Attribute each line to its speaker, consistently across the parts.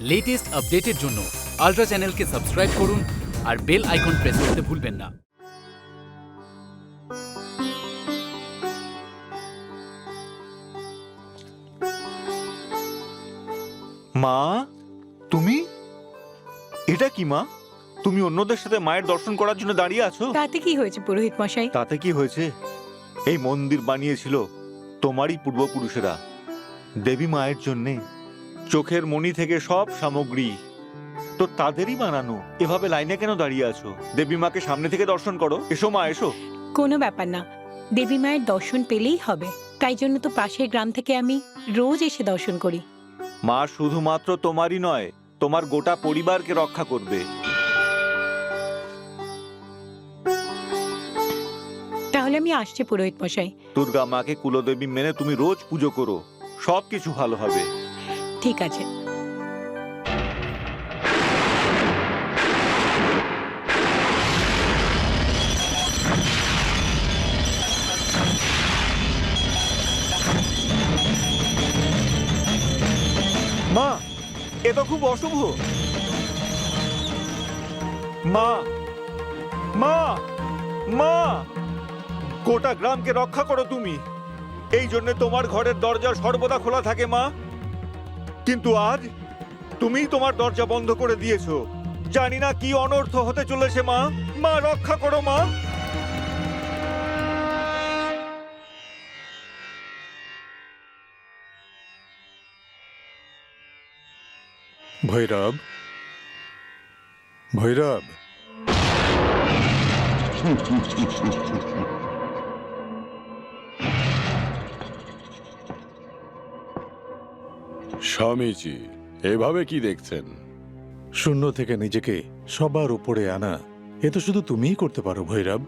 Speaker 1: Latest আপডেটের জন্য ultra চ্যানেলকে সাবস্ক্রাইব করুন আর বেল আইকন প্রেস করতে ভুলবেন না।
Speaker 2: মা তুমি? এটা কি মা? তুমি অন্যদের সাথে মায়ের দর্শন করার জন্য দাঁড়িয়ে আছো?
Speaker 3: তাতে কি হয়েছে পুরোহিত মশাই?
Speaker 2: তাতে কি হয়েছে? এই মন্দির বানিয়েছিল তোমারই পূর্বপুরুষেরা। দেবী মায়ের জন্যে চোখের মণি থেকে সব সামগ্রী। তো তাদেরই বানানো। এভাবে লাইনে কেন দাঁড়িয়ে আছো? দেবী মাকে সামনে থেকে দর্শন করো। এসো মা এসো।
Speaker 3: কোনো ব্যাপার না। দেবী মায়ের দর্শন পেলেই হবে। তাই জন্য তো পাশের গ্রাম থেকে আমি রোজ এসে দর্শন করি।
Speaker 2: মা শুধুমাত্র তোমারই নয় তোমার গোটা পরিবারকে রক্ষা করবে।
Speaker 3: তাহলে আমি আসছি পুরোহিত মশাই
Speaker 2: দুর্গা মাকে কুলদেবী মেনে তুমি রোজ পুজো করো। সবকিছু ভালো হবে।
Speaker 3: ঠিক আছে।
Speaker 2: মা, এ তো খুব অশুভ। মা মা মা, গোটা গ্রামকে রক্ষা করো তুমি। এই জন্য তোমার ঘরের দরজা সর্বদা খোলা থাকে, মা। কিন্তু আজ তুমি তোমার দরজা বন্ধ করে দিয়েছ। জানি না কি অনর্থ হতে চলেছে মা। মা রক্ষা করো মা।
Speaker 4: ভৈরব? ভৈরব?
Speaker 5: স্বামীজি এভাবে কি দেখছেন?
Speaker 4: শূন্য থেকে নিজেকে সবার উপরে আনা এ তো শুধু তুমিই করতে পারো ভৈরব।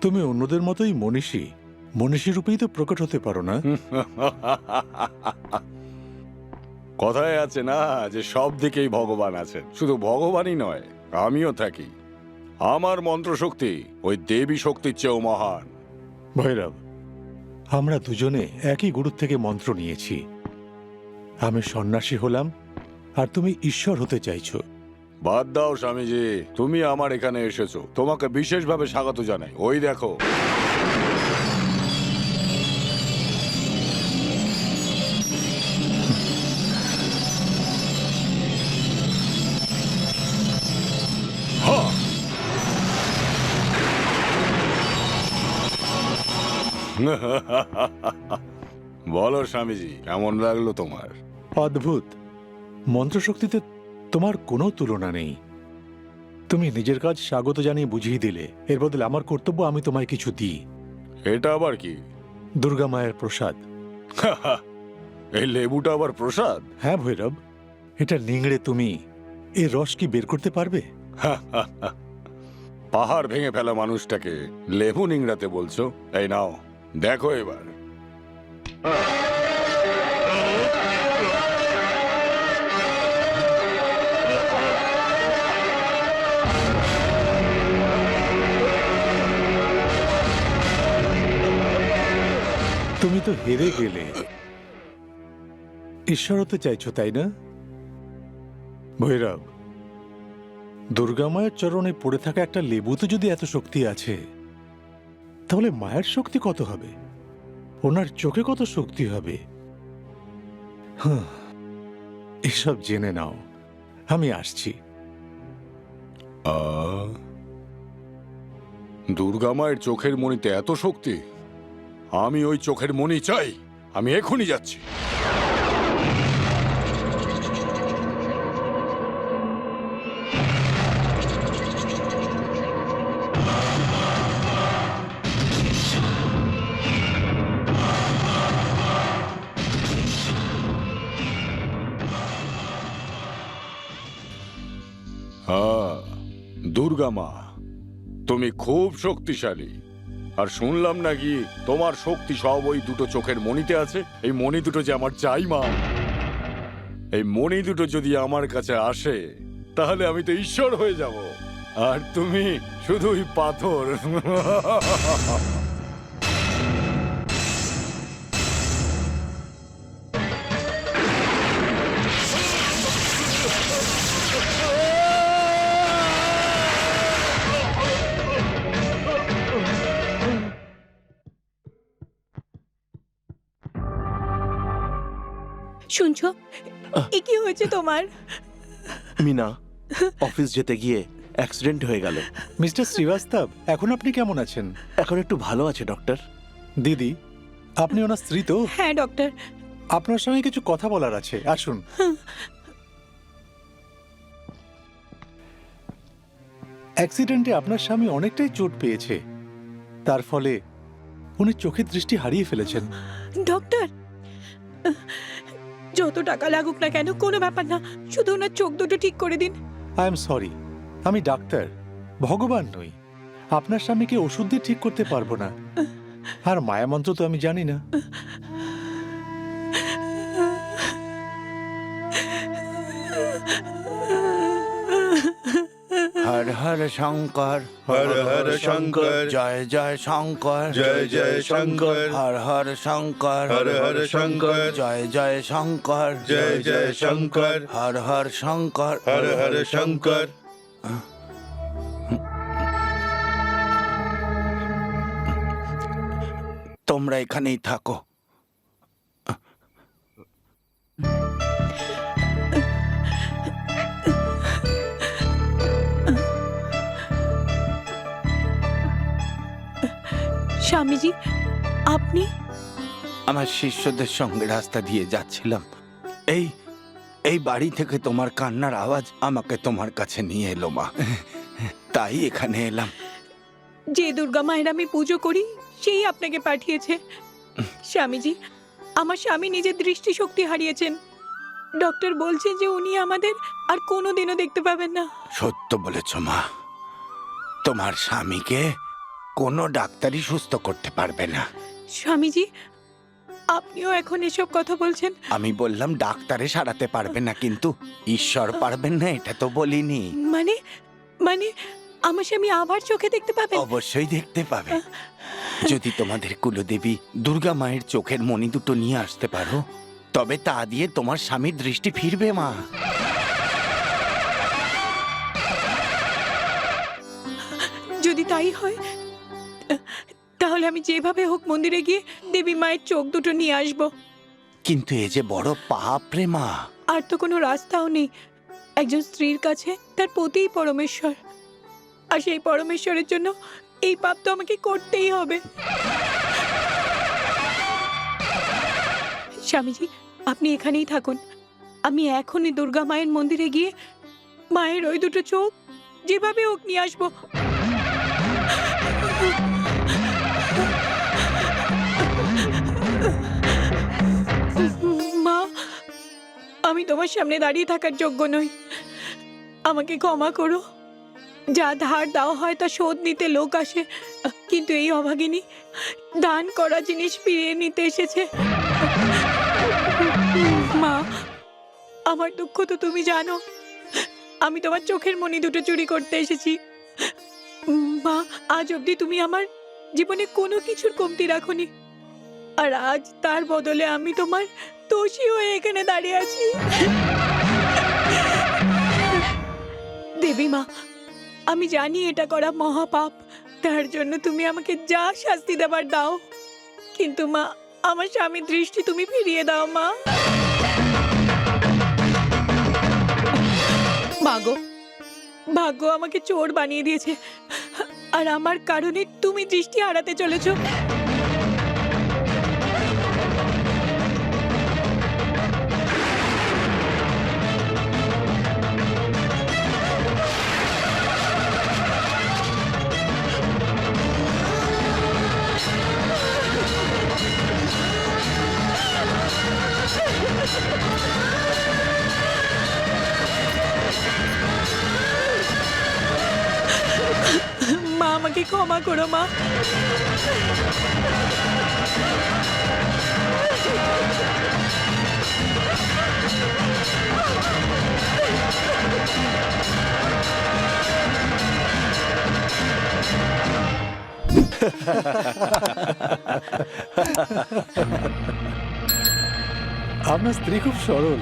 Speaker 4: তুমি অন্যদের মতোই মনীষী মনীষী রূপেই তো প্রকট হতে পারো না।
Speaker 5: কথায় আছে না যে সব দিকেই ভগবান আছেন শুধু ভগবানই নয় আমিও থাকি। আমার মন্ত্রশক্তি ওই দেবী শক্তির চেয়েও মহান।
Speaker 4: ভৈরব আমরা দুজনে একই গুরুর থেকে মন্ত্র নিয়েছি। আমি সন্ন্যাসী হলাম, আর তুমি ঈশ্বর হতে চাইছো।
Speaker 5: বাদ দাও স্বামীজি, তুমি আমার এখানে এসেছ। তোমাকে বিশেষভাবে স্বাগত জানাই। ওই দেখো! বলো স্বামীজি, কেমন লাগল তোমার?
Speaker 4: অদ্ভুত। মন্ত্রশক্তিতে তোমার কোনো তুলনা নেই। তুমি নিজের কাজ স্বাগত জানিয়ে বুঝিয়ে দিলে। এর বদলে আমার কর্তব্য আমি তোমায় কিছু দিই।
Speaker 5: এটা আবার কি?
Speaker 4: দুর্গা মায়ের প্রসাদ।
Speaker 5: এই লেবুটা আবার প্রসাদ?
Speaker 4: হ্যাঁ ভৈরব এটা নিংড়ে তুমি। এর রস কি বের করতে পারবে?
Speaker 5: পাহাড় ভেঙে ফেলা মানুষটাকে লেবু নিংড়াতে বলছো? এই নাও দেখো এবার।
Speaker 4: তো হেরে গেলে। ঈশ্বর হতে চাইছো, তাই না? ভৈরব, দুর্গা মায়ের চরণে পড়ে থাকা একটা লেবুতে যদি এত শক্তি আছে, তাহলে মায়ের শক্তি কত হবে? ওনার চোখে কত শক্তি হবে? এসব জেনে নাও। আমি আসছি।
Speaker 5: দুর্গা মায়ের চোখের মণিতে এত শক্তি? আমি ওই চোখের মণি চাই। আমি এখনই যাচ্ছি। হ্যাঁ দুর্গা মা তুমি খুব শক্তিশালী। আর শুনলাম নাকি তোমার শক্তি সব ওই দুটো চোখের মণিতে আছে? এই মণি দুটো যে আমার চাই মা। এই মণি দুটো যদি আমার কাছে আসে, তাহলে আমি তো ঈশ্বর হয়ে যাব। আর তুমি শুধুই পাথর।
Speaker 3: হয়েছে তোমার?
Speaker 6: মিনা অফিস যেতে গিয়ে অ্যাক্সিডেন্ট হয়ে গেল।
Speaker 4: মিস্টার শ্রীবাস্তব এখন আপনি কেমন আছেন?
Speaker 6: এখন একটু ভালো আছে ডক্টর
Speaker 4: দিদি আপনি ওনার স্ত্রী তো?
Speaker 3: হ্যাঁ ডক্টর
Speaker 4: আপনার সঙ্গে কিছু কথা বলার আছে আসুন। অ্যাক্সিডেন্টে আপনার স্বামী অনেকটাই চোট পেয়েছে। তার ফলে উনি চোখের দৃষ্টি হারিয়ে ফেলেছেন।
Speaker 3: ডক্টর যত টাকা লাগুক না কেন কোনো ব্যাপার না। শুধু ওনার চোখ দুটো ঠিক করে দিন।
Speaker 4: আই এম সরি আমি ডাক্তার। ভগবান নই। আপনার স্বামীকে ওষুধ দিয়ে ঠিক করতে পারব না? আর মায়ামন্ত্র তো আমি জানি না।
Speaker 7: হর শঙ্কর
Speaker 8: হর হর শঙ্কর
Speaker 7: জয় জয় শঙ্কর
Speaker 8: জয় জয় শঙ্কর
Speaker 7: হর হর শঙ্কর
Speaker 8: হর হর শঙ্কর
Speaker 7: জয় জয় শঙ্কর
Speaker 8: জয় জয় শঙ্কর
Speaker 7: হর হর শঙ্কর।
Speaker 8: হর হর শঙ্কর।
Speaker 7: তোমরা এখানেই থাকো।
Speaker 3: স্বামীজি আপনি?
Speaker 7: আমার শিষ্যদের সঙ্গে রাস্তা দিয়ে যাচ্ছিলাম। এই এই বাড়ি থেকে তোমার কান্নার আওয়াজ আমাকে তোমার কাছে নিয়ে এলো মা। তাই এখানে এলাম।
Speaker 3: যে দুর্গা মায়ের আমি পুজো করি সেই আপনাকে পাঠিয়েছে। স্বামীজি আমার স্বামী নিজের দৃষ্টিশক্তি হারিয়েছেন। ডক্টর বলছেন যে উনি আমাদের আর কোনোদিনও দেখতে পাবেন না।
Speaker 7: সত্য বলেছ মা। তোমার স্বামীকে কোনো ডাক্তারই সুস্থ করতে পারবে না।
Speaker 3: স্বামীজি আপনিও এখন এসব কথা বলছেন?
Speaker 7: আমি বললাম ডাক্তারে সারাতে পারবে না কিন্তু ঈশ্বর পারবেন না এটা তো বলিনি।
Speaker 3: মানে মানে আমার স্বামী আবার চোখে দেখতে পাবেন?
Speaker 7: অবশ্যই দেখতে পাবে। যদি তোমাদের কুলদেবী দুর্গা মায়ের চোখের মণি দুটো নিয়ে আসতে পারো তবে তা দিয়ে তোমার স্বামীর দৃষ্টি ফিরবে মা।
Speaker 3: যদি তাই হয় তাহলে আমি যেভাবে হোক মন্দিরে গিয়ে দেবী মায়ের চোখ দুটো নিয়ে আসব।
Speaker 7: কিন্তু এ যে বড় পাপ রে মা।
Speaker 3: আর তো কোনো রাস্তাও নেই। একজন স্ত্রীর কাছে তার পতিই পরমেশ্বর। আর সেই পরমেশ্বরের জন্য এই পাপ তো আমাকে করতেই হবে। স্বামীজি আপনি এখানেই থাকুন। আমি এখনই দুর্গা মায়ের মন্দিরে গিয়ে মায়ের ওই দুটো চোখ যেভাবে হোক নিয়ে আসব। আমি তোমার সামনে দাঁড়িয়ে থাকার যোগ্য নই। আমাকে ক্ষমা করো। যা ধার দেওয়া হয় তা শোধ নিতে লোক আসে। কিন্তু এই অভাগিনী দান করা জিনিস ফিরিয়ে নিতে এসেছে। মা, আমার দুঃখ তো তুমি জানো। আমি তোমার চোখের মনি দুটো চুরি করতে এসেছি। মা, আজ অবধি তুমি আমার জীবনে কোনো কিছুর কমতি রাখোনি। আর আজ তার বদলে আমি তোমার দোষী হয়ে এখানে দাঁড়িয়ে আছি। দেবী মা, আমি জানি এটা করা মহাপাপ। তার জন্য তুমি আমাকে যা শাস্তি দেবার দাও। কিন্তু মা, আমার স্বামীর দৃষ্টি তুমি ফিরিয়ে দাও, মা। মাগো ভাগ্য আমাকে চোর বানিয়ে দিয়েছে। আর আমার কারণে তুমি দৃষ্টি হারাতে চলেছো। করো মা।
Speaker 4: আপনার স্ত্রী খুব সরল।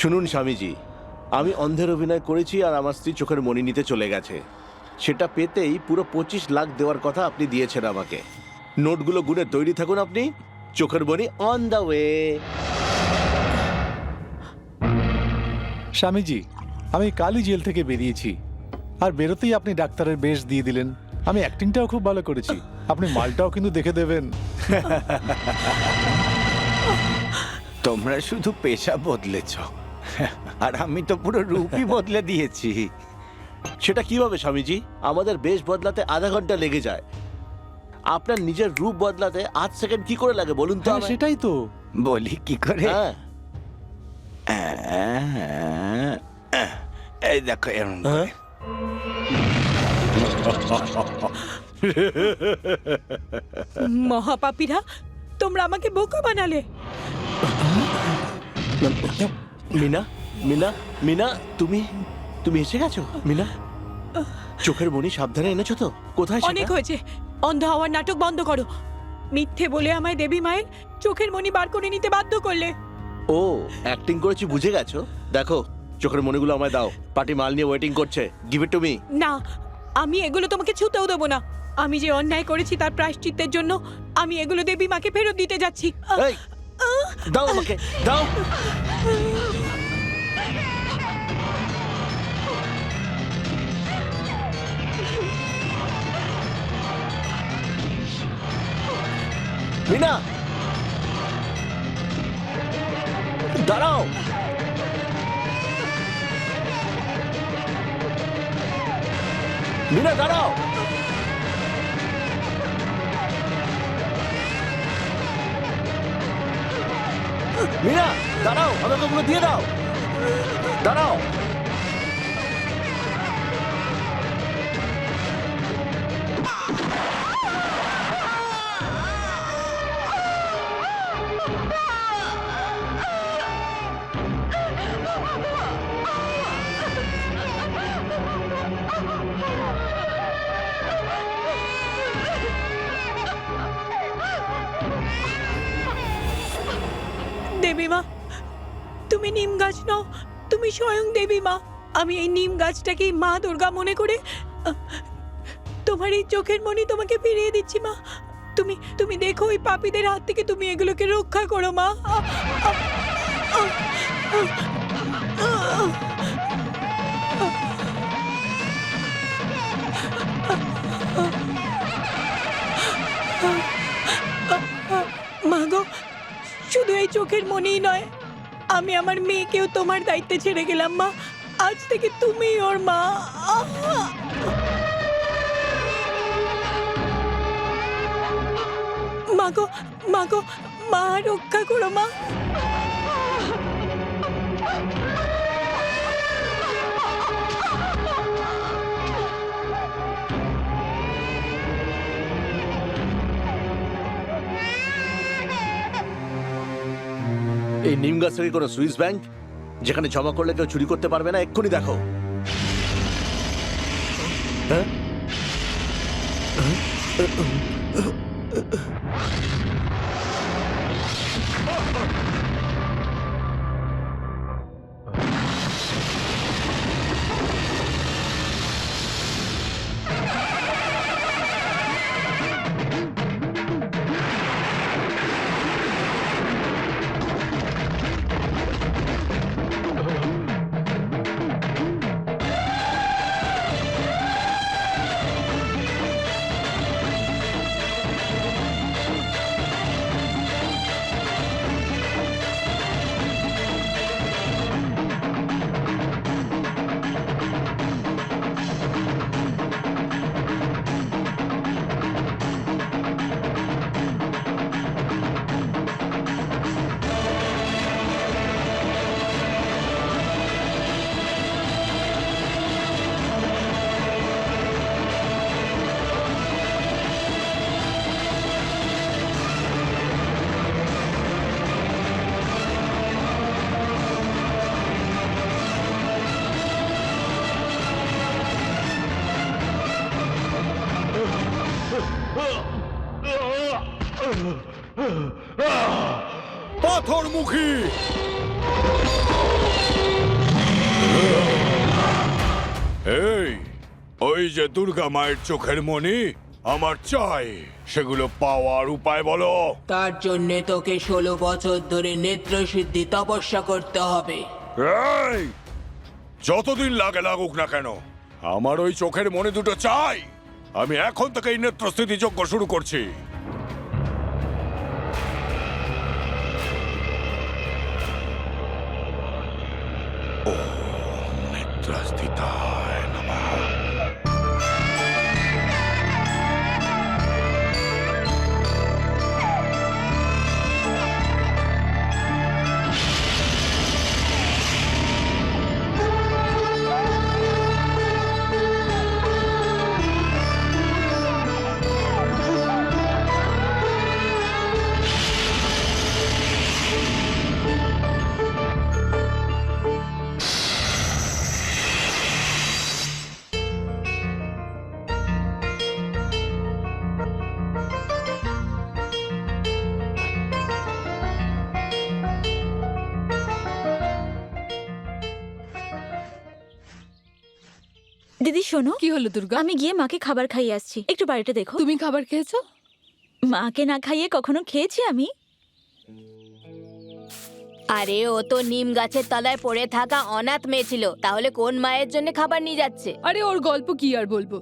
Speaker 6: শুনুন স্বামীজি আমি অন্ধের অভিনয় করেছি আর আমার স্ত্রী চোখের মণি নিতে চলে গেছে। সেটা পেতেই পুরো পঁচিশ লাখ দেওয়ার কথা আপনি দিয়েছেন আমাকে। নোটগুলো গুনে তৈরি থাকুন আপনি। চোখের বনি অন দ্য ওয়ে
Speaker 4: স্বামীজি আমি কালই জেল থেকে বেরিয়েছি। আর বেরোতেই আপনি ডাক্তারের বেশ দিয়ে দিলেন। আমি অ্যাক্টিংটাও খুব ভালো করেছি। আপনি মালটাও কিন্তু দেখে দেবেন।
Speaker 7: তোমরা শুধু পেশা বদলেছ। আর আমি তো পুরো রূপই বদলে দিয়েছি।
Speaker 6: সেটা কীভাবে স্বামীজি আমাদের বেশ বদলাতে আধা ঘণ্টা লেগে যায় আপনার নিজের রূপ বদলাতে আধ সেকেন্ড কি করে লাগে বলুন তো
Speaker 4: হ্যাঁ,
Speaker 6: আমায়?
Speaker 4: সেটাই তো
Speaker 7: বলি কি করে
Speaker 6: হ্যাঁ
Speaker 7: এই দেখো এরকম
Speaker 6: হ্যাঁ?
Speaker 7: করে।
Speaker 3: মহাপাপীরা তোমরা আমাকে বোকা বানালে
Speaker 6: মিনা মিনা মিনা তুমি তুমি এসে গেছো মিনা? চোখের মনি সাবধানে এনেছো তো? কোথায়
Speaker 3: অনেক? হয়েছে। অন্ধ হওয়ার নাটক বন্ধ করো। মিথ্যে বলে আমায় দেবী মায়ের চোখের মণি বার করে নিতে বাধ্য করলে।
Speaker 6: ও অ্যাক্টিং করেছি বুঝে গেছো? দেখো চোখের মনিগুলো আমায় দাও। পার্টি মাল নিয়ে ওয়েটিং করছে। গিভ ইট টু মি
Speaker 3: না আমি এগুলো তোমাকে ছুতেও দেবো না। আমি যে অন্যায় করেছি তার প্রায়শ্চিত্তের জন্য আমি এগুলো দেবী মাকে ফেরত দিতে যাচ্ছি। আহ,
Speaker 6: এই দাও আমাকে দাও। মিনা! দাঁড়াও! মিনা দাঁড়াও! মিনা দাঁড়াও আমাকে ওগুলো দিয়ে দাও। দাঁড়াও।
Speaker 3: তুমি নিম গাছ নও। তুমি স্বয়ং দেবী মা। আমি এই নিম গাছটাকেই মা দুর্গা মনে করে তোমার এই চোখের মনি তোমাকে ফিরিয়ে দিচ্ছি মা। তুমি তুমি দেখো ওই পাপীদের হাত থেকে তুমি এগুলোকে রক্ষা করো মা। আহ, আহ, আহ, আহ, আহ। মা গো শুধু এই চোখের মনেই নয় আমি আমার মেয়েকেও তোমার দায়িত্বে ছেড়ে গেলাম, মা। আজ থেকে তুমি ওর মা। মাগো মা গো মা গো, মা রক্ষা করো, মা।
Speaker 6: এই নিম গাছের কোনো সুইস ব্যাংক, যেখানে জমা করলে কেউ চুরি করতে পারবে না, এক্ষুনি দেখো। হ্যাঁ?
Speaker 5: এই ওই যে দুর্গা মায়ের চোখের মণি আমার চাই। সেগুলো পাওয়ার উপায় বলো।
Speaker 9: তার জন্যে তোকে ষোলো বছর ধরে নেত্রসিদ্ধি তপস্যা করতে হবে।
Speaker 5: এই যতদিন লাগে লাগুক না কেন আমার ওই চোখের মনে দুটো চাই। আমি এখন থেকে এই নেত্রস্থিতি যজ্ঞ শুরু করছি। ওম নেত্রস্থিতায়
Speaker 10: দিদি শোনো।
Speaker 9: কি হলো দুর্গা?
Speaker 10: আমি গিয়ে মাকে খাবার খাইয়ে আসছি। একটু বাড়িটা দেখো।
Speaker 9: তুমি খাবার খেয়েছো?
Speaker 10: মাকে না খাইয়ে কখনো খেয়েছি আমি?
Speaker 11: আরে ও তো নিম গাছের তলায় পড়ে থাকা অনাথ মেয়ে ছিল। তাহলে কোন মায়ের জন্য খাবার নিয়ে যাচ্ছে?
Speaker 9: আরে ওর গল্প কি আর বলব?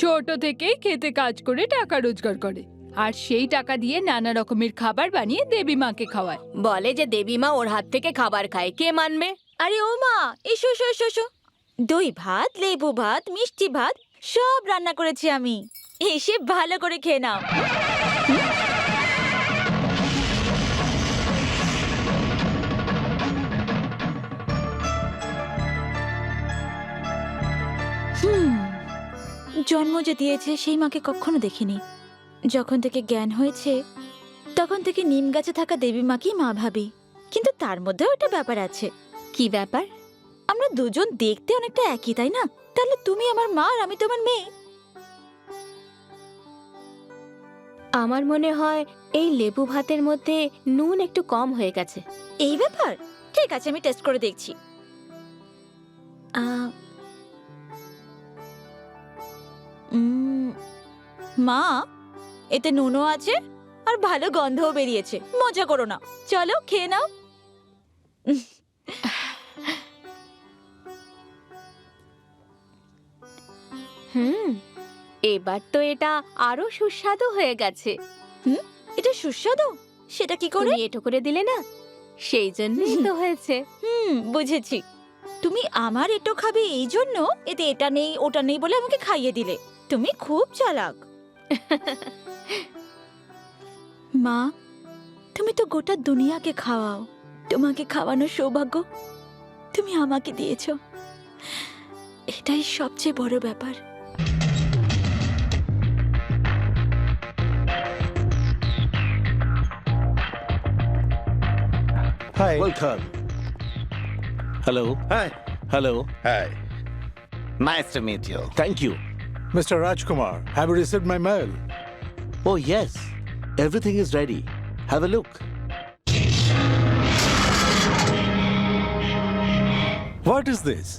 Speaker 9: ছোট থেকেই খেতে কাজ করে টাকা রোজগার করে। আর সেই টাকা দিয়ে নানা রকমের খাবার বানিয়ে দেবী মাকে খাওয়ায়।
Speaker 11: বলে যে দেবী মা ওর হাত থেকে খাবার খায়। কে মানবে?
Speaker 10: আরে ও মা! এসো এসো এসো এসো। দই ভাত, লেবু ভাত, মিষ্টি ভাত, সব রান্না করেছি আমি। এসে ভালো করে খেয়ে নাও। জন্ম যে দিয়েছে সেই মাকে কখনো দেখিনি। যখন থেকে জ্ঞান হয়েছে, তখন থেকে নিম গাছে থাকা দেবী মাকেই মা ভাবি। কিন্তু তার মধ্যেও একটা ব্যাপার আছে।
Speaker 11: কি ব্যাপার?
Speaker 10: আমরা দুজন দেখতে অনেকটা একই তাই না? তাহলে তুমি আমার মা আর আমি তোমার মেয়ে।
Speaker 11: আমার মনে হয় এই লেবু ভাতের মধ্যে নুন একটু কম হয়ে গেছে।
Speaker 10: এই ব্যাপার? ঠিক আছে আমি টেস্ট করে দেখছি। আহ, উম, মা এতে নুনও আছে আর ভালো গন্ধও বেরিয়েছে। মজা করো না। চলো খেয়ে নাও।
Speaker 11: হুম এবার তো এটা আরও সুস্বাদু হয়ে গেছে। হুম?
Speaker 10: এটা সুস্বাদু? সেটা কি করে?
Speaker 11: এটো করে দিলে না? সেই জন্যই তো হয়েছে।
Speaker 10: হুম বুঝেছি। তুমি আমার এটো খাবে এই জন্য? এতে এটা নেই ওটা নেই বলে আমাকে খাইয়ে দিলে। তুমি খুব চালাক। মা তুমি তো গোটা দুনিয়াকে খাওয়াও। তোমাকে খাওয়ানোর সৌভাগ্য তুমি আমাকে দিয়েছ। এটাই সবচেয়ে বড় ব্যাপার।
Speaker 4: hi
Speaker 6: welcome hello
Speaker 12: hi
Speaker 6: hello
Speaker 12: hi
Speaker 7: nice to meet you
Speaker 6: thank you
Speaker 4: mister Rajkumar have you received my mail
Speaker 6: O yes everything is ready have a look
Speaker 4: what is this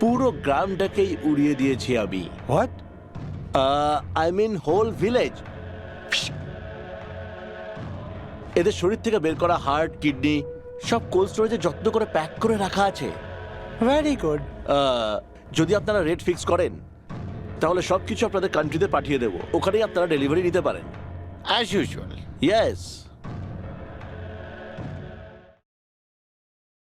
Speaker 6: পুরো গ্রামটাকেই উড়িয়ে দিয়েছি আমি
Speaker 4: what
Speaker 6: I mean whole village এদের শরীর থেকে বের করা হার্ট কিডনি সব কোল্ড স্টোরেজে যত্ন করে প্যাক করে রাখা আছে।
Speaker 4: ভেরি গুড
Speaker 6: যদি আপনারা রেট ফিক্স করেন তাহলে সব কিছু আপনাদের কান্ট্রিতে পাঠিয়ে দেবো। ওখানেই আপনারা ডেলিভারি নিতে পারেন।
Speaker 7: As usual
Speaker 6: yes